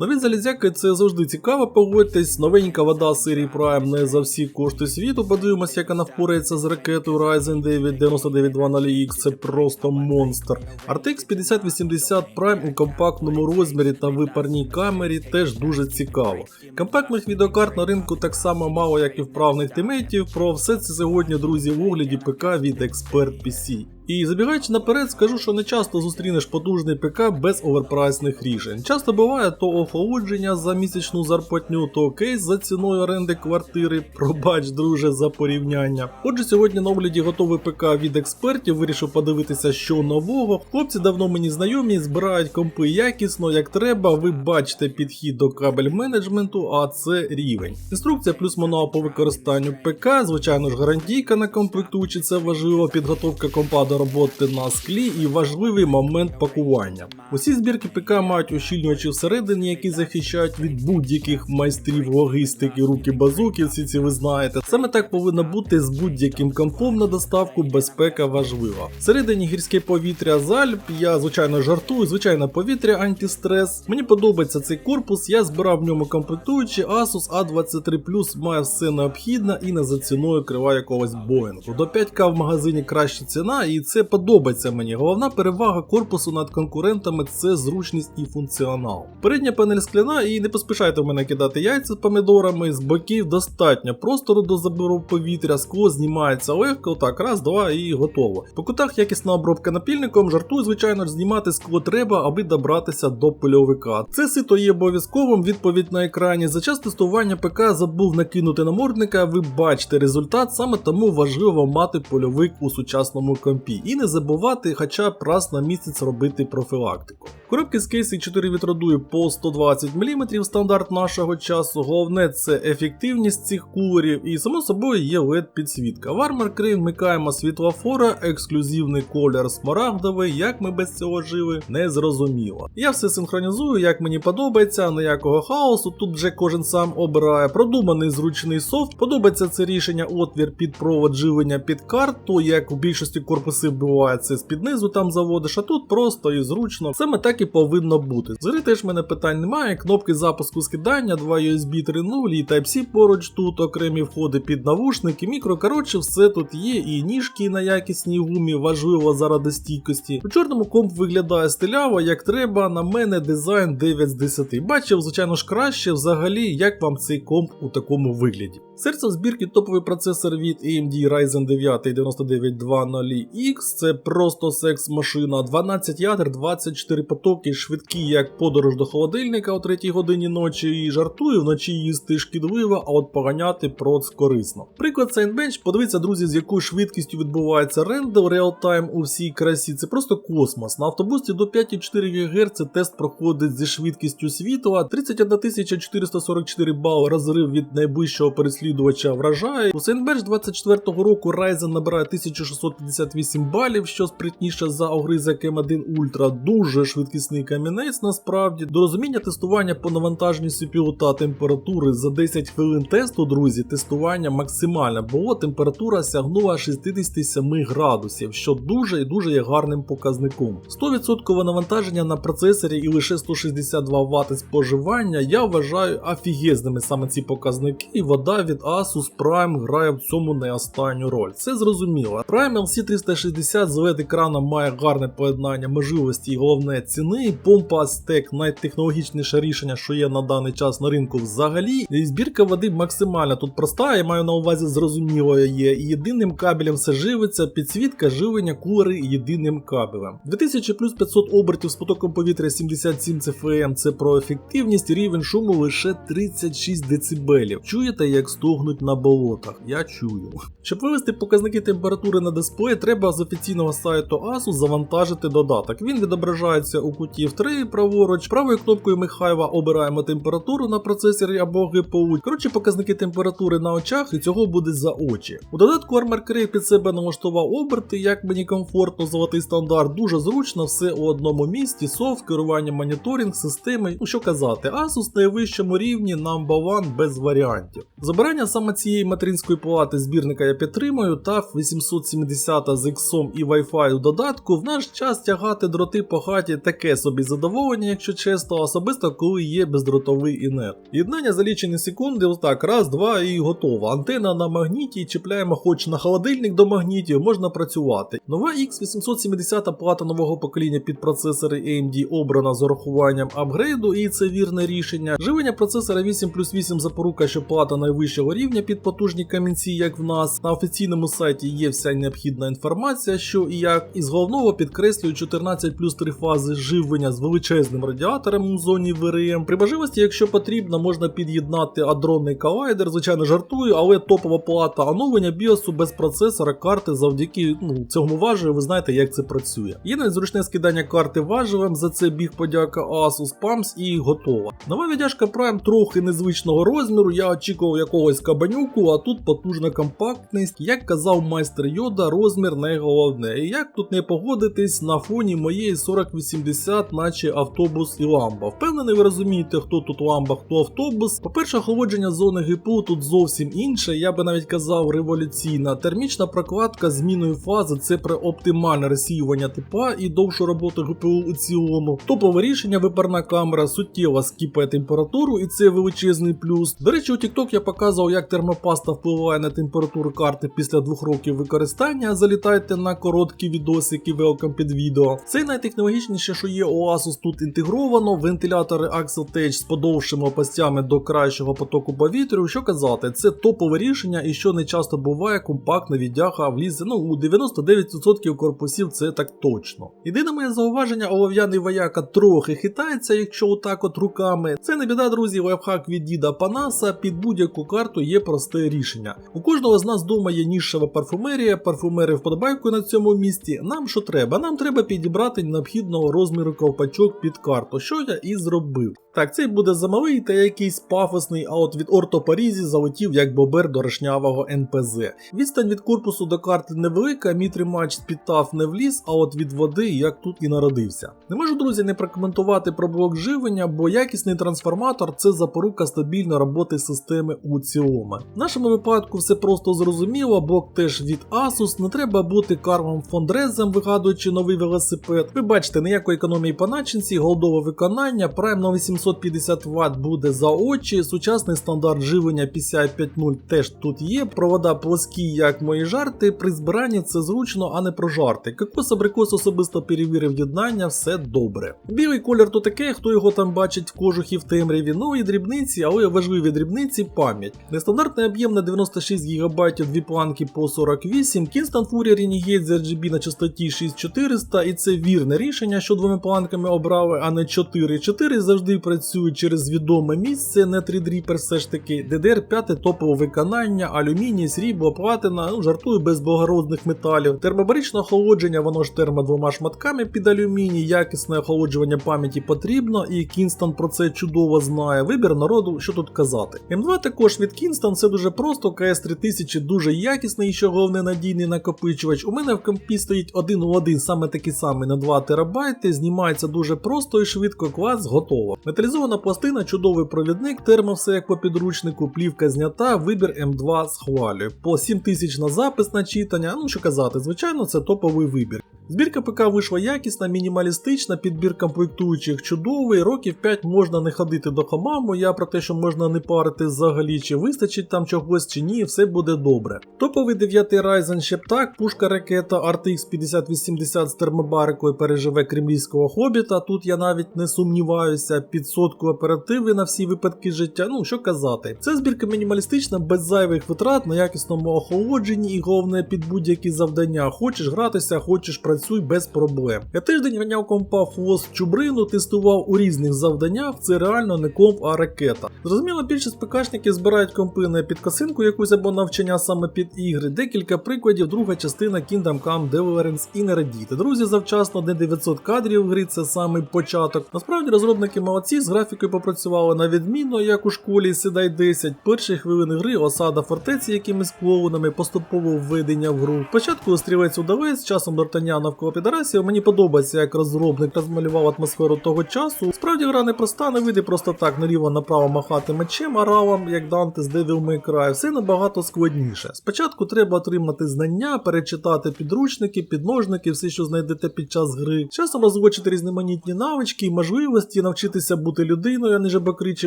Нові залізяки це завжди цікаво, погодьтесь. Новенька вода серії Prime не за всі кошти світу. Подивимося, як вона впорається з ракетою Ryzen 9 9920X, це просто монстр. RTX 5080 Prime у компактному розмірі та випарній камері теж дуже цікаво. Компактних відеокарт на ринку так само мало, як і вправних тимейтів. Про все це сьогодні, друзі, в огляді ПК від Expert PC. І забігаючи наперед, скажу, що не часто зустрінеш потужний ПК без оверпрайсних рішень. Часто буває то охолодження за місячну зарплатню, то кейс за ціною оренди квартири. Пробач, друже, за порівняння. Отже, сьогодні на огляді готовий ПК від експертів. Вирішив подивитися, що нового. Хлопці давно мені знайомі, збирають компи якісно, як треба. Ви бачите підхід до кабель менеджменту, а це рівень. Інструкція плюс мануал по використанню ПК, звичайно ж, гарантійка на комплектуючі, це важливо, підготовка компа до роботи на склі і важливий момент пакування. Усі збірки ПК мають ощільнювачі всередині, які захищають від будь-яких майстрів логістики, руки базуки, всі ці ви знаєте. Саме так повинно бути з будь-яким компом на доставку, безпека важлива. Всередині гірське повітря зальп, я звичайно жартую, звичайне повітря антистрес. Мені подобається цей корпус, я збирав в ньому комплектуючі, Asus A23 Plus має все необхідне і не за ціною крива якогось Боїнгу. До 5К в магазині краща ціна, і це подобається мені. Головна перевага корпусу над конкурентами це зручність і функціонал. Передня панель скляна, і не поспішайте в мене кидати яйця з помідорами, з боків достатньо простору до забору повітря, скло знімається легко, так, раз, два і готово. По кутах якісна обробка напільником, жартую, звичайно ж, знімати скло треба, аби добратися до пильовика. Це сито є обов'язковим, відповідь на екрані. За час тестування ПК забув накинути намордника, ви бачите результат, саме тому важливо мати польовик у сучасному компі. І не забувати хоча б раз на місяць робити профілактику. Коробки з кейси 4 вітродує по 120 мм стандарт нашого часу. Головне це ефективність цих кулерів і само собою є LED підсвітка. В Armor вмикаємо світлофора, ексклюзивний колір смарагдовий, як ми без цього жили, не зрозуміло. Я все синхронізую, як мені подобається, ніякого хаосу. Тут вже кожен сам обирає. Продуманий зручний софт. Подобається це рішення отвір під провод живлення під карту, як у більшості корпусів буває це з під низу там заводиш, а тут просто і зручно. Саме так і повинно бути. Зори теж мене питань немає. Кнопки запуску скидання, 2 USB 3.0 і Type-C поруч тут, окремі входи під навушники, мікро. Коротше, все тут є, і ніжки на якісній гумі, важливо заради стійкості. У чорному комп виглядає стиляво, як треба. На мене дизайн 9 з 10. Бачив, звичайно ж, краще взагалі, як вам цей комп у такому вигляді. Серце збірки топовий процесор від AMD Ryzen 9 9920X. Це просто секс-машина, 12 ядер, 24 потоки, швидкі, як подорож до холодильника о 3 годині ночі. І жартую, вночі їсти шкідливо, а от поганяти проц корисно. Приклад Signbench, подивіться, друзі, з якою швидкістю відбувається рендер реалтайм у всій красі. Це просто космос. На автобусі до 5,4 ГГц тест проходить зі швидкістю світла, 31 444 бал розрив від найближчого переслідувача вражає. У Signbench 24 року Ryzen набирає 1658 балів, що спритніше за огризок M1 Ultra. Дуже швидкісний камінець насправді. До розуміння тестування по навантаженню CPU та температури за 10 хвилин тесту, друзі, тестування максимальне, бо температура сягнула 67 градусів, що дуже і дуже є гарним показником. 100% навантаження на процесорі і лише 162 Вт споживання я вважаю офігезними саме ці показники, і вода від Asus Prime грає в цьому не останню роль. Це зрозуміло. Prime LC360 з LED екраном має гарне поєднання можливості і головне ціни. Помпа Aztec найтехнологічніше рішення, що є на даний час на ринку взагалі. І збірка води максимально тут проста, я маю на увазі зрозуміло є. І єдиним кабелем все живиться, підсвітка, живлення, кулери єдиним кабелем. 2000 плюс 500 обертів з потоком повітря 77 CFM це про ефективність, рівень шуму лише 36 дБ. Чуєте, як стогнуть на болотах? Я чую. Щоб вивести показники температури на дисплеї, треба з офіційного сайту Asus завантажити додаток. Він відображається у куті в 3 праворуч. Правою кнопкою Михайва обираємо температуру на процесорі або GPU. Коротше, показники температури на очах і цього буде за очі. У додатку Armor Crate під себе налаштував оберти, як мені комфортно, золотий стандарт, дуже зручно, все у одному місці, софт, керування моніторинг, системи. Ну що казати, Asus на найвищому рівні number one без варіантів. Забирання саме цієї материнської плати збірника я підтримую, та 870 з X і Wi-Fi у додатку, в наш час тягати дроти по хаті таке собі задоволення, якщо чесно, особисто коли є бездротовий інет. Єднання за лічені секунди, ось так, раз, два і готово. Антена на магніті, чіпляємо хоч на холодильник до магнітів, можна працювати. Нова X870 плата нового покоління під процесори AMD обрана з урахуванням апгрейду, і це вірне рішення. Живлення процесора 8 плюс 8 запорука, що плата найвищого рівня під потужні камінці, як в нас. На офіційному сайті є вся необхідна інформація, що і як. Із головного підкреслюю 14 плюс 3 фази живлення з величезним радіатором у зоні ВРМ. При бажливості, якщо потрібно, можна під'єднати адронний колайдер, звичайно жартую, але топова плата оновлення біосу без процесора карти завдяки ну, цьому важелю, ви знаєте, як це працює. Є навіть скидання карти важелем, за це біг подяка Asus PAMS і готова. Нова віддяжка Prime трохи незвичного розміру, я очікував якогось кабанюку, а тут потужна компактність. Як казав майстер Йода, розмір не головне. І як тут не погодитись на фоні моєї 4080, наче автобус і ламба. Впевнений, ви розумієте, хто тут ламба, хто автобус. По-перше, охолодження зони ГПУ тут зовсім інше, я би навіть казав революційна. Термічна прокладка зміною фази це при оптимальне розсіювання тепла і довшу роботу ГПУ у цілому. Топове рішення випарна камера суттєво скіпає температуру, і це величезний плюс. До речі, у TikTok я показував, як термопаста впливає на температуру карти після двох років використання. Залітайте на короткі відосики, велкам під відео. Це найтехнологічніше, що є у Asus тут інтегровано. Вентилятори Axel Tech з подовшими опастями до кращого потоку повітря. Що казати, це топове рішення, і що не часто буває, компактна віддяга влізе. Ну у 99% корпусів це так точно. Єдине моє зауваження, олов'яний вояка трохи хитається, якщо отак от руками. Це не біда, друзі, лайфхак від діда Панаса. Під будь-яку карту є просте рішення. У кожного з нас вдома є нішева парфумерія, парфумери вподобайку на цьому місці. Нам що треба? Нам треба підібрати необхідного розміру ковпачок під карту, що я і зробив. Так, цей буде замалий та якийсь пафосний, а от від ортопарізі залетів як бобер до рашнявого НПЗ. Відстань від корпусу до карти невелика, мій з-під таф не вліз, а от від води як тут і народився. Не можу, друзі, не прокоментувати про блок живлення, бо якісний трансформатор це запорука стабільної роботи системи у цілому. В нашому випадку все просто зрозуміло, блок теж від Asus, не треба бути кармом фондрезом, вигадуючи новий велосипед. Ви бачите, ніякої економії по начинці, голдове виконання, Prime на 850 Вт буде за очі, сучасний стандарт живлення PCI 5.0 теж тут є. Провода плоскі, як мої жарти. При збиранні це зручно, а не про жарти. Кокос абрикос особисто перевірив єднання, все добре. Білий колір то таке, хто його там бачить в кожухі в темряві. Ну і дрібниці, але важливі дрібниці пам'ять. Нестандартний об'єм на 96 ГБ, дві планки по 48, Kingston Fury Renegade з RGB на частоті 6400, і це вірне рішення, що двома планками обрали, а не 4. 4 завжди працюють через відоме місце, не 3D все ж таки. DDR5 топове виконання, алюміній, срібло, платина, ну жартую без благородних металів. Термобаричне охолодження, воно ж термо двома шматками під алюміній, якісне охолоджування пам'яті потрібно, і Kingston про це чудово знає. Вибір народу, що тут казати. М2 також від Kingston, це дуже просто. КС 3000 дуже якісний, і що головне надійний накопичувач. У мене в компі стоїть один у один, саме такий самий на 2 терабайти. Знімається дуже просто і швидко, клас готово. Металізована пластина, чудовий провідник, термо все як по підручнику, плівка знята, вибір М2 схвалює. По 7000 на запис на читання, ну що казати, звичайно, це топовий вибір. Збірка ПК вийшла якісна, мінімалістична, підбір комплектуючих чудовий. Років 5 можна не ходити до хамаму. Я про те, що можна не парити взагалі, чи вистачить там чогось, чи ні, все буде добре. Топовий 9 Ryzen ще так, пушка ракета RTX 5080 з термобарикою переживе кремлівського хобіта. Тут я навіть не сумніваюся, під сотку оперативи на всі випадки життя. Ну що казати, це збірка мінімалістична, без зайвих витрат на якісному охолодженні і головне під будь-які завдання. Хочеш гратися, хочеш працювати працюй без проблем. Я тиждень ганяв компа фос чубрину, тестував у різних завданнях. Це реально не комп, а ракета. Зрозуміло, більшість ПКшників збирають компи не під косинку якусь або навчання саме під ігри. Декілька прикладів, друга частина Kingdom Come Deliverance і не радіти. Друзі, завчасно не 900 кадрів в грі, це самий початок. Насправді розробники молодці з графікою попрацювали на відмінно, як у школі Сідай 10. Перші хвилини гри, осада фортеці якимись клоунами, поступово введення в гру. Спочатку стрілець удавець, часом Д'Артаняна навколо підарасів. Мені подобається, як розробник розмалював атмосферу того часу. Справді гра не проста, не вийде просто так наліво направо махати мечем, аралом, як Данте з Devil May Cry. Все набагато складніше. Спочатку треба отримати знання, перечитати підручники, підножники, все, що знайдете під час гри. Часом розвочити різноманітні навички і можливості, навчитися бути людиною, а не жабокричі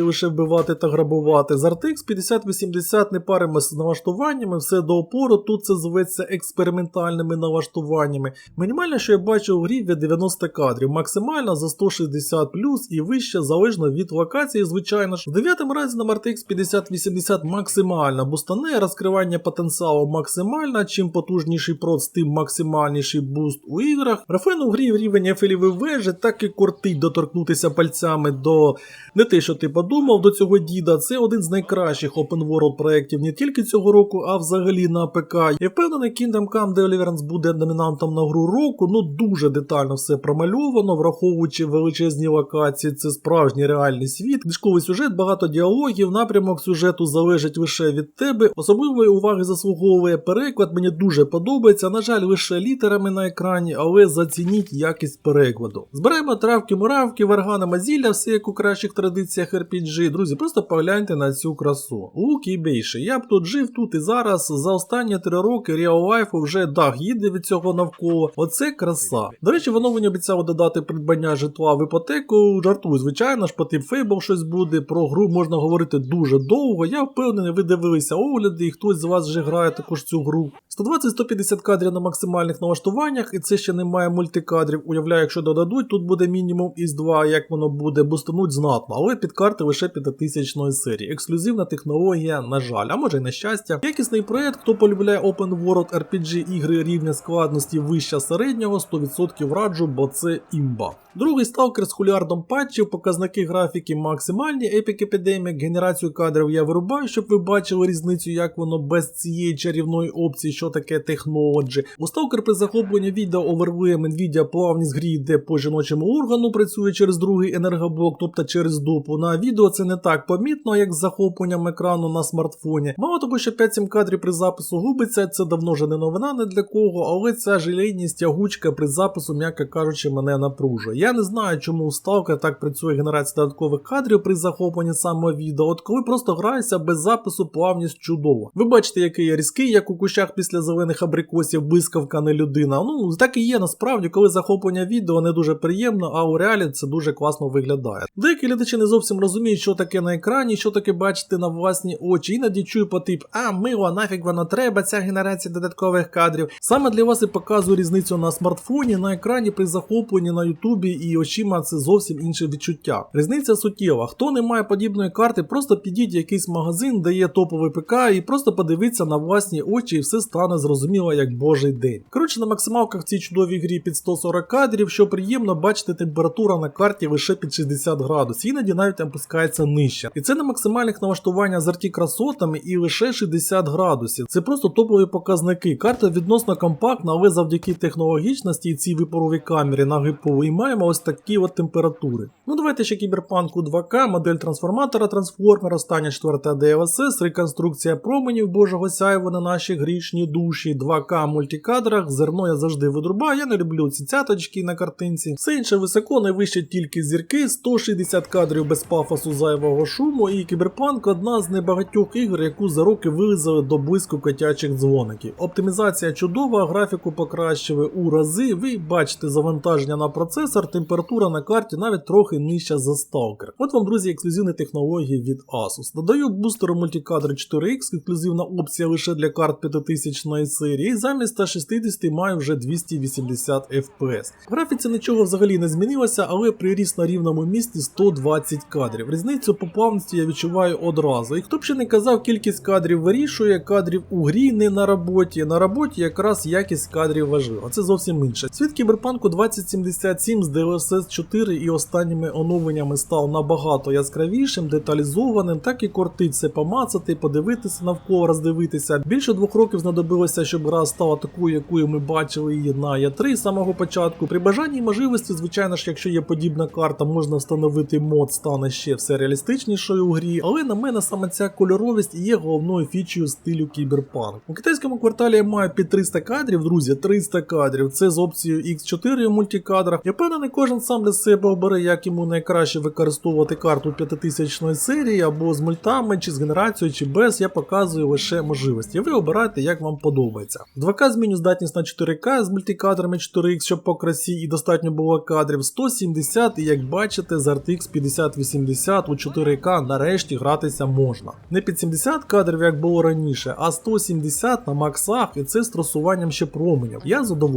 лише вбивати та грабувати. З RTX 5080 не паримося з налаштуваннями, все до опору. Тут це зветься експериментальними налаштуваннями. Мінімальне, що я бачу у грі від 90 кадрів, максимально за 160 плюс і вище залежно від локації, звичайно ж. В 9 разі на RTX 5080 максимально бустане, розкривання потенціалу максимально, чим потужніший проц, тим максимальніший буст у іграх. Рафен у грі в рівень ефелівої вежі так і кортить доторкнутися пальцями до не те, що ти подумав до цього діда. Це один з найкращих open world проєктів не тільки цього року, а взагалі на ПК. Я впевнений, Kingdom Come Deliverance буде номінантом на гру року. Ну дуже детально все промальовано, враховуючи величезні локації. Це справжній реальний світ. Книжковий сюжет, багато діалогів. Напрямок сюжету залежить лише від тебе. Особливої уваги заслуговує переклад. Мені дуже подобається. На жаль, лише літерами на екрані, але зацініть якість перекладу. Збираємо травки, муравки, варгана, мазілля, все як у кращих традиціях RPG. Друзі, просто погляньте на цю красу. Лук і більше. Я б тут жив тут і зараз. За останні три роки Real Life вже дах їде від цього навколо. Оце краса. До речі, воно мені обіцяло додати придбання житла в іпотеку. Жартую, звичайно ж, по Fable щось буде. Про гру можна говорити дуже довго. Я впевнений, ви дивилися огляди, і хтось з вас вже грає також цю гру. 120-150 кадрів на максимальних налаштуваннях, і це ще немає мультикадрів. Уявляю, якщо додадуть, тут буде мінімум із 2, як воно буде, бустануть знатно, але під карти лише 5000 серії. Ексклюзивна технологія, на жаль, а може й на щастя. Якісний проект, хто полюбляє Open World RPG ігри рівня складності вища середнього, 100% раджу, бо це імба. Другий сталкер з хуліардом патчів, показники графіки максимальні, Epic Epidemic, генерацію кадрів я вирубаю, щоб ви бачили різницю, як воно без цієї чарівної опції, що таке технологі. У сталкер при захопленні відео овервуєм Nvidia плавність грі йде по жіночому органу, працює через другий енергоблок, тобто через дупу. На відео це не так помітно, як з захопленням екрану на смартфоні. Мало того, що 5-7 кадрів при запису губиться, це давно вже не новина не для кого, але ця жалейність тягучка при запису, м'яко кажучи, мене напружує. Я не знаю, чому у Stalker так працює генерація додаткових кадрів при захопленні самого відео. От коли просто граєшся без запису, плавність чудово. Ви бачите, який я різкий, як у кущах після зелених абрикосів, блискавка не людина. Ну так і є насправді, коли захоплення відео не дуже приємно, а у реалі це дуже класно виглядає. Деякі глядачі не зовсім розуміють, що таке на екрані, що таке бачити на власні очі. Іноді чую по тип, а мило, нафіг воно треба, ця генерація додаткових кадрів. Саме для вас і показую різницю на смартфоні, на екрані при захопленні на Ютубі і очима це зовсім інше відчуття. Різниця суттєва. Хто не має подібної карти, просто підіть в якийсь магазин, де є топовий ПК, і просто подивіться на власні очі, і все стане зрозуміло як божий день. Коротше, на максималках в цій чудовій грі під 140 кадрів, що приємно бачити температура на карті лише під 60 градусів, іноді навіть опускається нижче. І це на максимальних налаштуваннях з арті красотами і лише 60 градусів. Це просто топові показники. Карта відносно компактна, але завдяки технологічності і цій випаровій камері на гиповій маємо ось такі от температури. Ну давайте ще кіберпанку 2К, модель трансформатора трансформера, остання четверта DLSS, реконструкція променів Божого сяйва на наші грішні душі, 2К мультикадрах, зерно я завжди видрубаю, я не люблю ці цяточки на картинці. Все інше високо, найвище тільки зірки, 160 кадрів без пафосу зайвого шуму, і кіберпанк одна з небагатьох ігор, яку за роки вилизали до близько котячих дзвоників. Оптимізація чудова, графіку покращили у рази. Ви бачите завантаження на процесор, температура на карті навіть трохи нижча за Stalker. От вам, друзі, ексклюзивні технології від Asus. Додаю бустеру мультикадр 4X, ексклюзивна опція лише для карт 5000 серії, і замість 160 маю вже 280 FPS. В графіці нічого взагалі не змінилося, але приріс на рівному місці 120 кадрів. Різницю по плавності я відчуваю одразу. І хто б ще не казав, кількість кадрів вирішує, кадрів у грі не на роботі. На роботі якраз якість кадрів важлива. Це зовсім інше. Світ кіберпанку 2077 з DLSS 4 і останніми оновленнями став набагато яскравішим, деталізованим, так і кортить все помацати, подивитися навколо, роздивитися. Більше двох років знадобилося, щоб гра стала такою, якою ми бачили її на E3 з самого початку. При бажанні і можливості, звичайно ж, якщо є подібна карта, можна встановити мод, стане ще все реалістичнішою у грі. Але на мене саме ця кольоровість є головною фічею стилю кіберпанк. У китайському кварталі я маю під 300 кадрів, друзі, 300 кадрів. Кадрів. Це з опцією X4 у мультикадрах. Я впевнений, кожен сам для себе обере, як йому найкраще використовувати карту 5000 серії або з мультами, чи з генерацією, чи без. Я показую лише можливості. Ви обирайте, як вам подобається. 2К зміню здатність на 4К з мультикадрами 4X, щоб по красі і достатньо було кадрів 170, і як бачите, з RTX 5080 у 4К нарешті гратися можна. Не під 70 кадрів, як було раніше, а 170 на максах, і це з трасуванням ще променів. Я задоволений.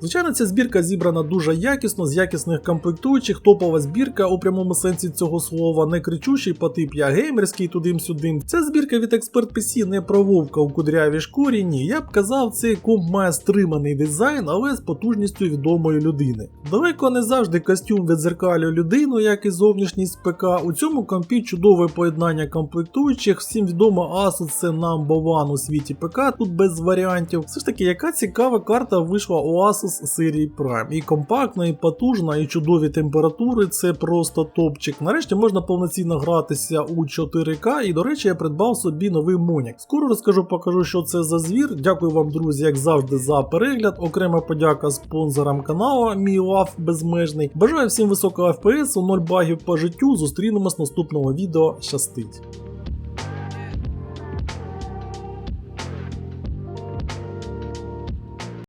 Звичайно, ця збірка зібрана дуже якісно, з якісних комплектуючих, топова збірка у прямому сенсі цього слова, не кричущий по тип я геймерський тудим-сюдим. Ця збірка від Expert PC не про вовка у кудрявій шкурі, ні. Я б казав, цей комп має стриманий дизайн, але з потужністю відомої людини. Далеко не завжди костюм відзеркалює людину, як і зовнішність ПК. У цьому компі чудове поєднання комплектуючих. Всім відомо Asus це number one у світі ПК, тут без варіантів. Все ж таки, яка цікава карта вийшла у Asus серії Prime. І компактна, і потужна, і чудові температури це просто топчик. Нарешті можна повноцінно гратися у 4К. І до речі, я придбав собі новий Монік. Скоро розкажу, покажу, що це за звір. Дякую вам, друзі, як завжди, за перегляд. Окрема подяка спонсорам каналу. Мій лав безмежний. Бажаю всім високого FPS, у 0 багів по життю. Зустрінемось наступного відео. Щастить!